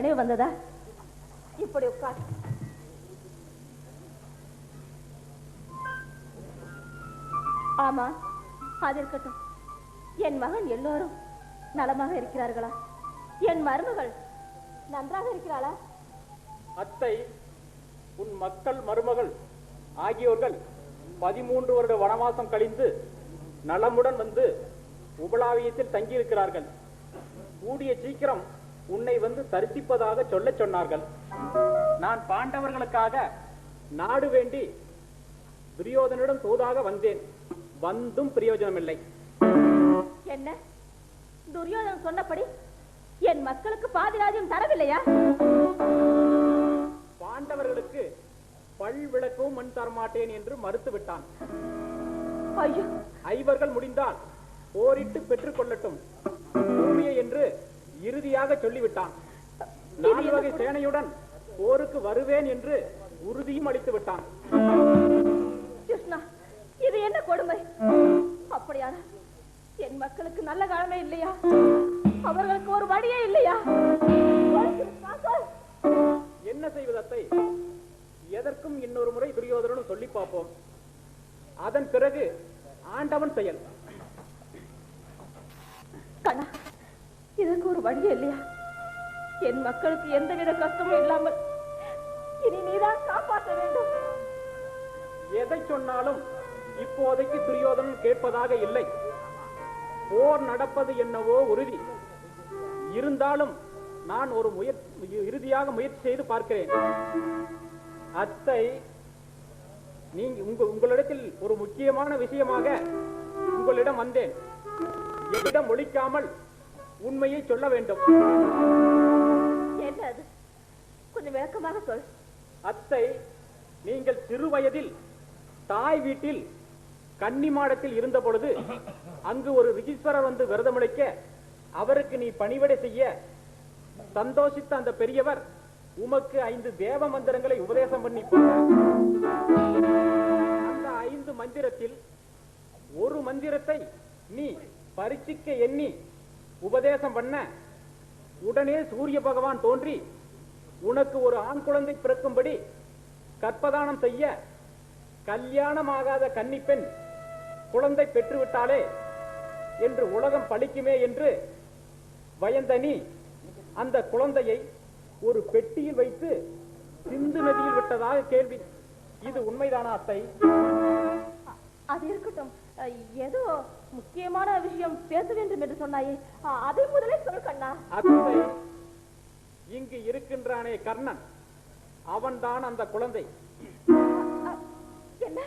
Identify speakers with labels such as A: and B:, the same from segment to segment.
A: நினைவு வந்ததா? இப்படி உட்கார். ஆமா அது இருக்கட்டும். என் மகன் எல்லோரும் நலமாக இருக்கிறார்களா? என் மருமகள் நன்றாக இருக்கிறாளா?
B: அத்தை உன் மக்கள் மருமகள் ஆகியோர்கள் பதிமூன்று வருட வனவாசம் கழிந்து நலமுடன் வந்து உபலாவியத்தில் தங்கியிருக்கிறார்கள். கூடிய சீக்கிரம் உன்னை வந்து தரிசிப்பதாக சொல்லச் சொன்னார்கள். நான் பாண்டவர்களுக்காக நாடு வேண்டி துரியோதனிடம் தூதாக வந்தேன். வந்தும் பிரயோஜனமில்லை.
A: என்ன? துரியோதனன் சொன்னபடி என் மக்களுக்கு பாதிராஜ்யம் தரவில்லையா?
B: பாண்டவர்களுக்கு பல் விளக்கவும் மண் தரமாட்டேன் என்று மறுத்து விட்டான்
A: ஐயோ.
B: ஐவர்கள் முடிந்தால் போரிட்டு பெற்றுக் கொள்ளட்டும். என்று இறுதியாக சொல்லிவிட்டான். நாலு வகை சேனையுடன் போருக்கு வருவேன் என்று உறுதியும் அளித்து விட்டான்.
A: கிருஷ்ணா இது என்ன கொடுமை? அப்படியானா என் மக்களுக்கு நல்ல காலமே இல்லையா? அவர்களுக்கு ஒரு வழியே இல்லையா.
B: என்ன செய்வதத்தை எதற்கும் இன்னொரு முறை துரியோதனும் சொல்லி பார்ப்போம். அதன் பிறகு ஆண்டவன் செயல்.
A: கண்ணா இதற்கு ஒரு வழியே இல்லையா? என் மக்களுக்கு எந்தவித கஷ்டமும் இல்லாமல் இனி நீதான் காப்பாற்ற வேண்டும்.
B: எதை சொன்னாலும் இப்போதைக்கு துரியோதனன் கேட்பதாக இல்லை. போர் நடப்பது என்னவோ உறுதி. இருந்தாலும் நான் ஒரு முயற்சி இறுதியாக முயற்சி செய்து பார்க்கிறேன். அத்தை நீங்க உங்க உங்களிடத்தில் ஒரு முக்கியமான விஷயமாக உங்களிடம் வந்தேன். என்னிடம் ஒழிக்காமல் உண்மையை சொல்ல வேண்டும்.
A: என்ன கொஞ்சம் விளக்கமாக சொல்.
B: அத்தை நீங்கள் சிறு வயதில் தாய் வீட்டில் கன்னிமாடத்தில் இருந்த பொழுது அங்கு ஒரு ரிஜிஸ்வரர் வந்து விரதமளிக்க அவருக்கு நீ பணிவிடை செய்ய சந்தோஷித்த அந்த பெரியவர் உமக்கு ஐந்து தேவ மந்திரங்களை உபதேசம் பண்ணி. அந்த ஐந்து மந்திரத்தில் ஒரு மந்திரத்தை நீ பரீட்சிக்க எண்ணி உபதேசம் பண்ண உடனே சூரிய பகவான் தோன்றி உனக்கு ஒரு ஆண் குழந்தை பிறக்கும்படி கற்பதானம் செய்ய கல்யாணமாகாத கன்னிப்பெண் குழந்தை பெற்றுவிட்டாளே என்று உலகம் பழிக்குமே என்று வயந்தனி அந்த குழந்தையை ஒரு பெட்டியில் வைத்து சிந்து நதியில் விட்டதாக கேள்வி. இது உண்மைதானா அத்தை?
A: முக்கியமான விஷயம் பேச வேண்டும் என்று சொன்னாயே. அதை முதலே சொல் கண்ணா.
B: இங்கு இருக்கின்றானே கர்ணன். அவன்தான் அந்த குழந்தை.
A: என்ன?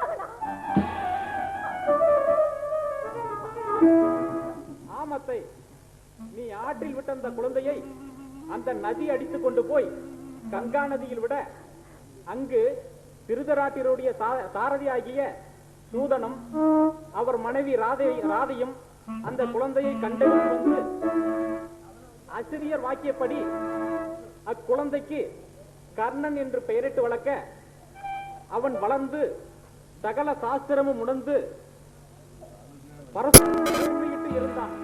A: மகனா?
B: ஆமத்தை நீ ஆற்றில் விட்ட அந்த குழந்தையை அந்த நதி அடித்துக் கொண்டு போய் கங்கா நதியில் விட அங்கு திருதராட்டியருடைய சாரதியாகிய சூதனம் அவர் மனைவி ராதை ராதையும் அந்த குழந்தையை கண்டெடுத்து வந்து ஆசிரியர் வாக்கியப்படி அக்குழந்தைக்கு கர்ணன் என்று பெயரிட்டு வளர்க்க அவன் வளர்ந்து சகல சாஸ்திரமும் உணர்ந்து பரஸ்பரிட்டு இருந்தான்.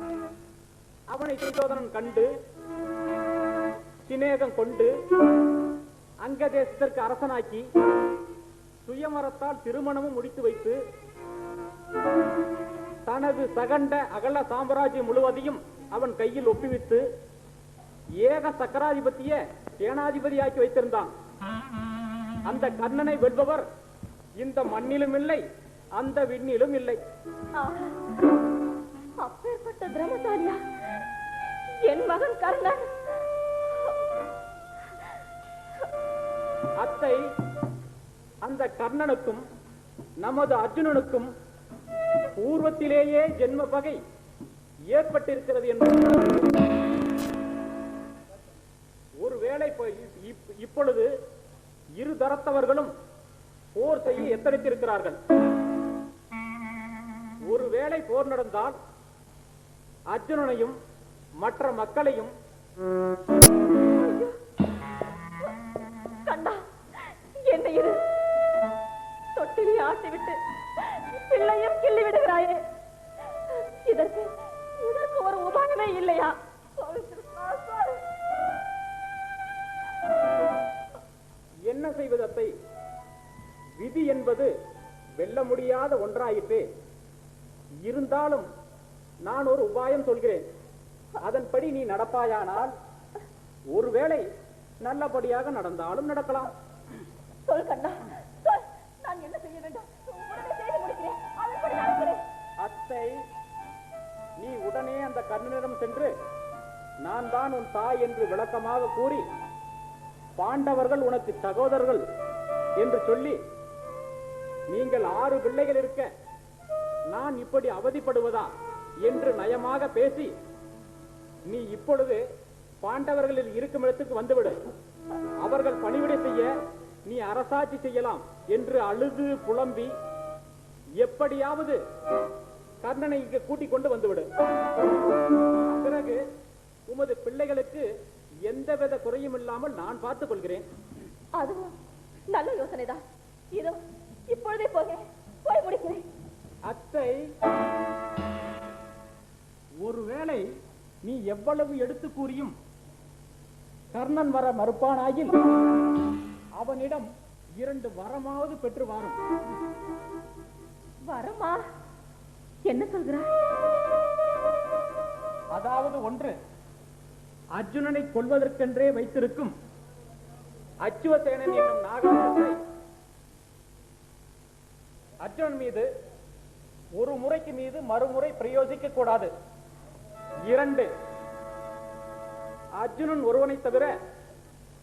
B: அவனை துரியோதனன் கண்டு சிநேகம் கொண்டு அங்க தேசத்திற்கு அரசனாக்கி சுயமரத்தால் திருமணமும் முடித்து வைத்து தனது சகண்ட அகல சாம்ராஜ்யம் முழுவதையும் அவன் கையில் ஒப்புவித்து ஏக சக்கராதிபத்திய சேனாதிபதியாக்கி வைத்திருந்தான். அந்த கர்ணனை வெல்பவர் இந்த மண்ணிலும் இல்லை அந்த விண்ணிலும் இல்லை.
A: அப்பேற்பட்ட திரமசாலியா என் மகன் கர்ணன்
B: அத்தை அந்த கர்ணனுக்கும் நமது அர்ஜுனனுக்கும் பூர்வத்திலேயே ஜென்ம பகை ஏற்பட்டிருக்கிறது என்பது ஒருவேளை இப்பொழுது இரு தரத்தவர்களும் போர் செய்ய எத்தனித்திருக்கிறார்கள்? ஒருவேளை போர் நடந்தால் அர்ஜுனனையும் மற்ற மக்களையும்
A: இரு. என்ன ஆட்டிவிட்டு பிள்ளையும் கிள்ளி விடுகிறாயே இதற்கு இதற்கு ஒரு உபாயமே இல்லையா?
B: என்ன செய்வது அத்தை? விதி என்பது வெல்ல முடியாத ஒன்றாயிற்று. இருந்தாலும் நான் ஒரு உபாயம் சொல்கிறேன். அதன்படி நீ நடப்பாயானால் ஒருவேளை நல்லபடியாக நடந்தாலும் நடக்கலாம்.
A: சொல் கண்ணா சொல். நான் என்ன செய்ய வேண்டும்? உடனே செய்து முடிக்கிறேன். அதன்படி நடக்கிறேன்
B: அத்தை நீ உடனே அந்த கர்ணனிடம் சென்று நான் தான் உன் தாய் என்று விளக்கமாக கூறி பாண்டவர்கள் உனக்கு சகோதரர்கள் என்று சொல்லி நீங்கள் ஆறு பிள்ளைகள் இருக்க நான் இப்படி அவதிப்படுவதா என்று நயமாக பேசி நீ இப்பொழுது பாண்டவர்களில் இருக்கும் இடத்துக்கு வந்துவிடு. அவர்கள் பணிவிடை செய்ய நீ அரசாட்சி செய்யலாம் என்று அழுது புலம்பி எப்படியாவது கர்ணனை இங்கு கூட்டிக் கொண்டு வந்துவிடு. பிறகு உமது பிள்ளைகளுக்கு எந்தவித குறையும் இல்லாமல் நான் பார்த்துக் கொள்கிறேன்.
A: அதுவும் நல்ல யோசனைதான். இதோ இப்பொழுதே போக. போய் முடிக்கிறேன்.
B: அத்தை ஒருவேளை நீ எவ்வளவு எடுத்து கூறியும் கர்ணன் வர மறுப்பானாயில் அவனிடம் இரண்டு வரமாவது பெற்று வாரும்
A: வரமா? என்ன சொல்கிறாய்?
B: அதாவது ஒன்று அர்ஜுனனை கொல்வதற்கென்றே வைத்திருக்கும் அச்சுவசேனன் என்னும் நாகத்தை அர்ஜுனன் மீது ஒரு முறைக்கு மீது மறுமுறை பிரயோகிக்க கூடாது. இரண்டு அர்ஜுனன் ஒருவனை தவிர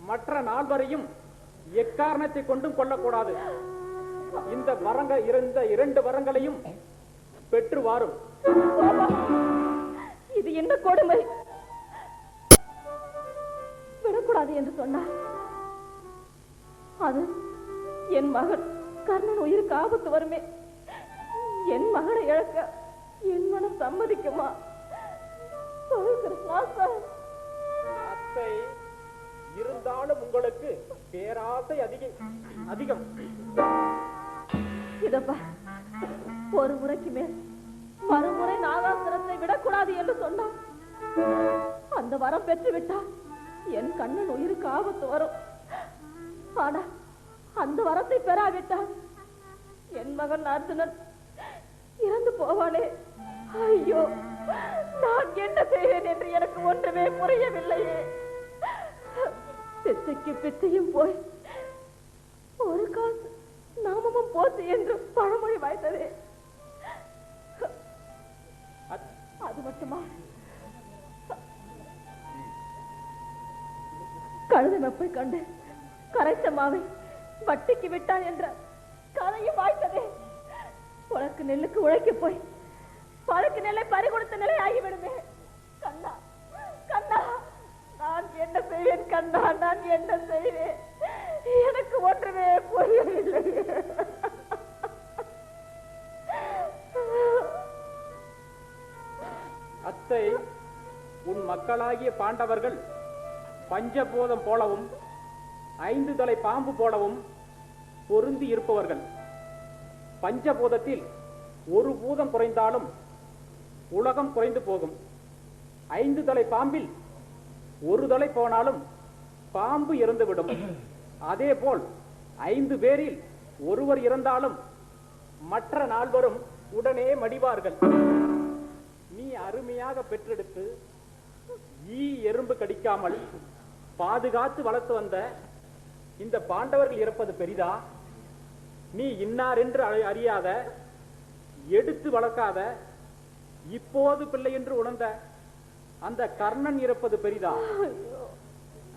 B: மற்ற நால்வரையும் எக்காரணத்தை கொண்டும் கொல்லக்கூடாது. இந்த வரங்க இருந்த இரண்டு வரங்களையும் பெற்று வாரும்
A: இது என்ன கொடுமை? விடக்கூடாது என்று சொன்னார். அது என் மகன் கர்ணன் உயிருக்கு ஆபத்து வருமே. என் மகனை இழக்க என் மனம் சம்மதிக்குமா? சொல்
B: அத்தை இருந்தாலும் உங்களுக்கு பேராசை அதிகம் அதிகம்.
A: இதப்பா ஒரு முறைக்கு மேல் மறுமுறை நாகாசுரத்தை விடக்கூடாது என்று சொன்னான் அந்த வரம் பெற்று விட்டா என் கண்ணன் உயிருக்கு ஆபத்து வரும். ஆனா அந்த வரத்தை பெறாவிட்டால் என் மகன் அர்ஜுனன் இறந்து போவானே. ஐயோ நான் என்ன செய்வேன் என்று எனக்கு ஒன்றுமே புரியவில்லையே. பிச்சைக்கு பிச்சையும் போய் ஒரு காசு நாமமும் போச்சு என்று பழமொழி வாய்த்ததே.
B: அத்-
A: மட்டுமா? கழுதை மெப்பை கண்டு கரைத்த மாவை வட்டிக்கு விட்டான் என்ற கதையும் வாய்த்ததே. உனக்கு நெல்லுக்கு உழைக்க போய் பழுக்கு நெல்லை பறி கொடுத்த நிலை ஆகிவிடுமே கண்ணா கண்ணா நான் என்ன செய்வேன் கண்ணா? நான் என்ன செய்வேன்? எனக்கு ஒன்றுமே புரியவில்லை.
B: அத்தை உன் மக்களாகிய பாண்டவர்கள் பஞ்சபோதம் போலவும் ஐந்து தலை பாம்பு போலவும் பொருந்தி இருப்பவர்கள். பஞ்சபூதத்தில் ஒரு பூதம் குறைந்தாலும் உலகம் குறைந்து போகும். ஐந்து தலை பாம்பில் ஒரு தலை போனாலும் பாம்பு இறந்துவிடும். அதேபோல் ஐந்து பேரில் ஒருவர் இறந்தாலும் மற்ற நால்வரும் உடனே மடிவார்கள். நீ அருமையாக பெற்றெடுத்து ஈ எறும்பு கடிக்காமல் பாதுகாத்து வளர்த்து வந்த இந்த பாண்டவர்கள் இறப்பது பெரிதா? நீ இன்னார் என்று அறி- அறியாத எடுத்து வளர்க்காத இப்போது பிள்ளை என்று உணர்ந்த அந்த கர்ணன் இறப்பது பெரிதா?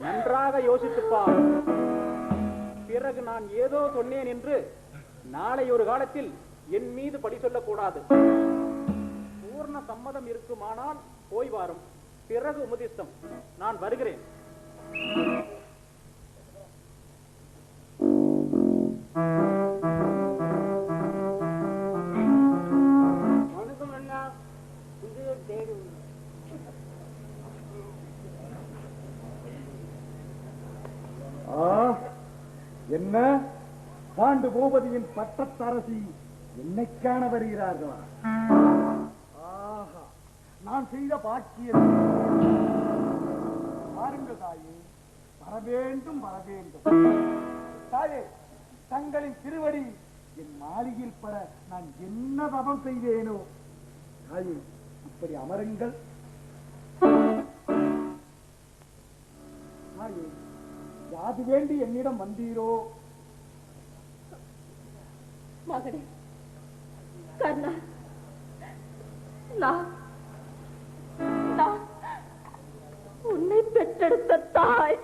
B: நன்றாக யோசித்துப் பார் பிறகு நான் ஏதோ சொன்னேன் என்று நாளை ஒரு காலத்தில் என் மீது படி சொல்லக்கூடாது. பூர்ண சம்மதம் இருக்குமானால் போய் வாரும். பிறகு உபதிஷ்டம். நான் வருகிறேன்.
C: ஆண்டு பூபதியின் பட்டத்தரசி என்னை காண வருகிறார்களா? ஆஹா நான் செய்த பாக்கியம். பாருங்கள் தாயே வரவேண்டும் வரவேண்டும். தாயே தங்களின் திருவடி என் மாளிகையில் பட நான் என்ன தபம் செய்தேனோ? தாயே இப்படி அமருங்கள். தாயே யாது வேண்டி என்னிடம் வந்தீரோ?
A: மகனே. கர்ணா நான். நான் உன்னை பெற்றெடுத்த தாய்.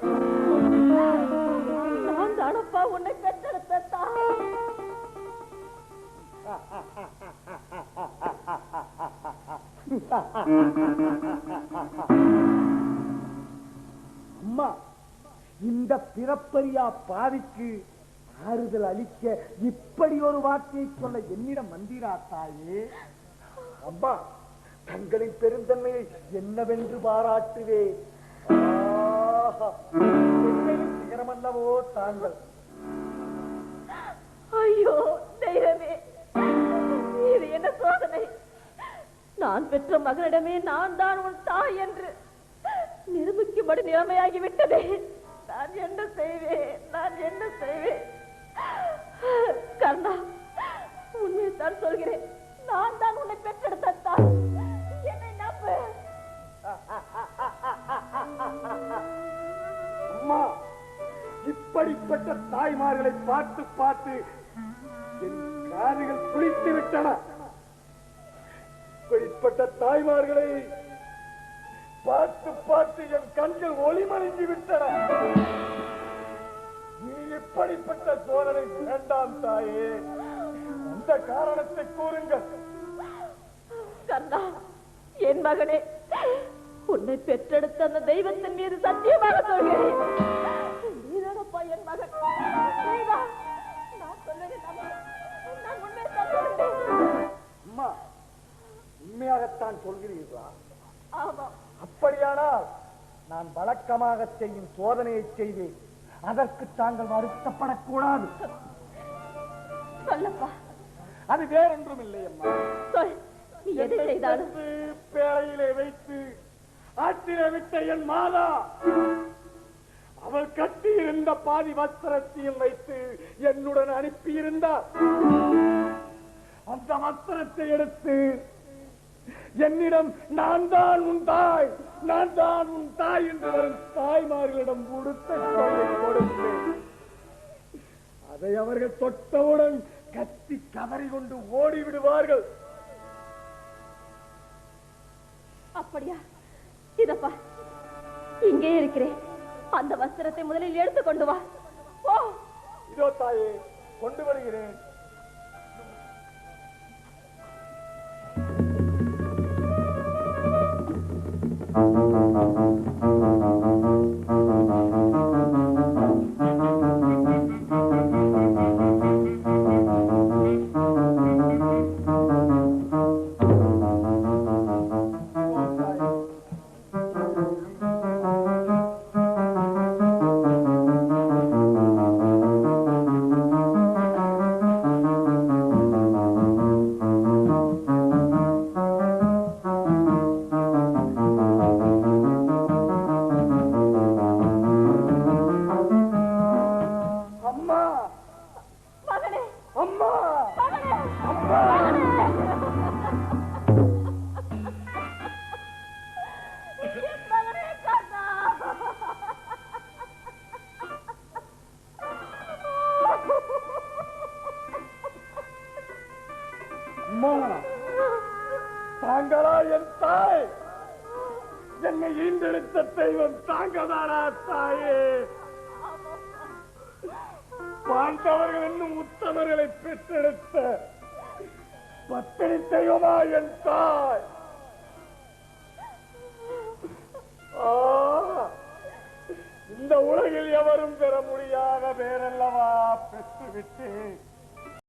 A: நான் தானப்பா உன்னை பெற்றெடுத்த தாய்.
C: அம்மா இந்த பிறப்பரியா பாவிக்கு ஆறுதல் அளிக்க இப்படி ஒரு வார்த்தையை சொல்ல என்னிடம் வந்தீரா தாயே? அம்மா தங்களின் பெருந்தன்மையை என்னவென்று பாராட்டுவேன். சிகரமல்லவோ தாங்கள்?
A: ஐயோ தெய்வமே இது என்ன சோதனை? நான் பெற்ற மகனிடமே நான் தான் உன் தாய் என்று நிரூபிக்கும்படி நிலைமையாகி விட்டதே நான் என்ன செய்வேன்?
C: பார்த்து பார்த்து என் காதுகள் குளித்து விட்டன. இப்படிப்பட்ட தாய்மார்களை பார்த்து பார்த்து என் கண்கள் ஒளிமறைந்து விட்டன. நீ இப்படிப்பட்ட சோழனை வேண்டாம் தாயே. அந்த காரணத்தை கூறுங்கள்.
A: கண்ணா என் மகனே உன்னை பெற்றெடுத்த அந்த தெய்வத்தின் மீது சத்தியமாக சொல்கிறேன்.
C: உண்மையாகத்தான் சொல்கிறீர்களா? அப்படியானால் நான் வழக்கமாக செய்யும் சோதனையை செய்வேன். அதற்கு தாங்கள் வருத்தப்படக்கூடாது.
A: சொல்லப்பா.
C: அது வேறொன்றும் இல்லை அம்மா. பேழையிலே வைத்து ஆற்றிலே விட்ட என் மாதா. அவள் கட்டியிருந்த பாதி வஸ்திரத்தையும் வைத்து என்னுடன் அனுப்பியிருந்தார். அந்த வஸ்திரத்தை எடுத்து என்னிடம் நான் தான் உன் தாய் நான் தான் உன் தாய் என்று வரும் தாய்மார்களிடம் கொடுத்த கொடுத்தேன். அதை அவர்கள் தொட்டவுடன் கத்தி கதறி கொண்டு ஓடி விடுவார்கள்
A: அப்படியா? இதப்பா. இங்கே இருக்கிறேன். அந்த வஸ்திரத்தை முதலில் எடுத்து கொண்டு வா
C: இதோ தாயே கொண்டு வருகிறேன். தாங்களா என் தாய்? என்னை ஈண்டெடுத்த தெய்வம் தாங்கதாரா தாயே? பாண்டவர்கள் என்னும் உத்தமர்களை பெற்றெடுத்த பத்தினி தெய்வமா என் தாய்? இந்த உலகில் எவரும் பெற முடியாத பேரல்லவா பெற்றுவிட்டேன்.